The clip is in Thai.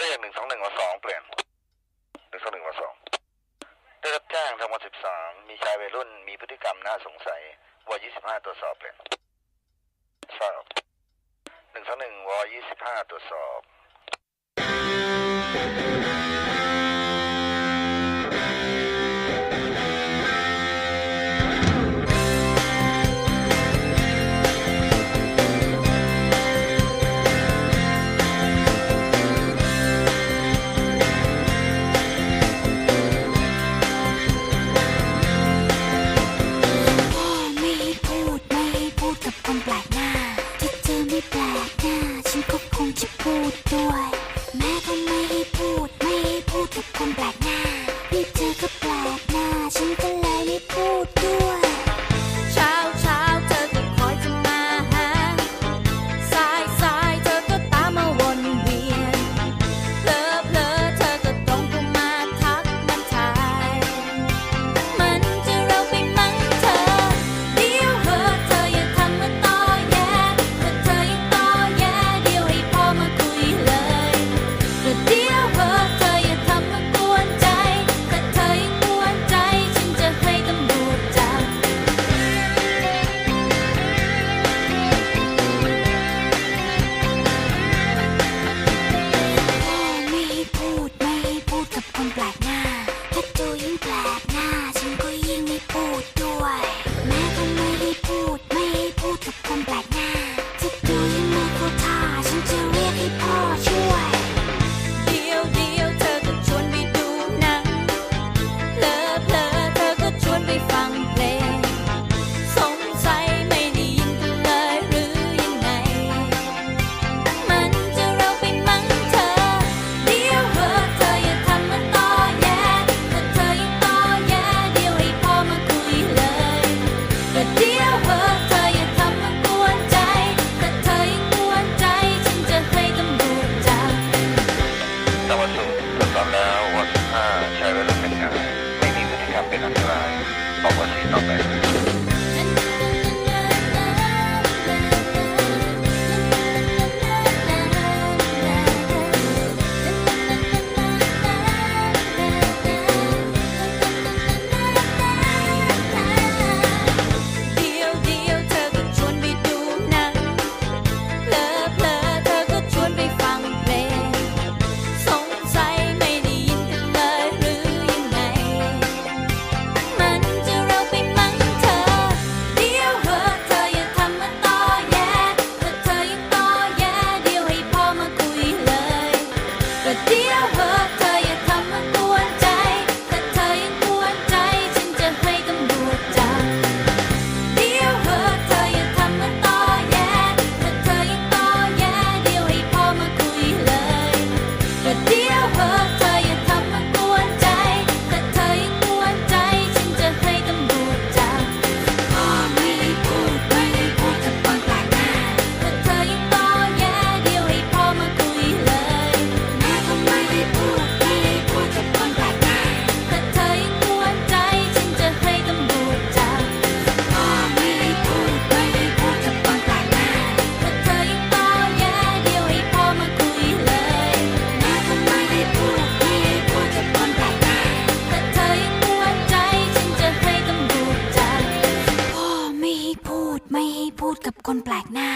เรียกหนึ่งสองหนึ่งมาสองเปลี่ยนหนึ่งสองหนึ่งมาสองได้รับแจ้งทางวันสิบสามมีชายวัยรุ่นมีพฤติกรรมน่าสงสัยวัยยี่สิบห้าตรวจสอบเปลี่ยนทราบหนึ่งสองหนึ่งวัยยี่สิบห้าตรวจสอบ completo. คนแปลกหน้า ถ้าดูยิ่งแปลกหน้า ฉันก็ยิ่งไม่พูดด้วย แม้ก็ไม่ได้พูด ไม่ได้พูดกับคนแปลก Not. กับคนแปลกหน้า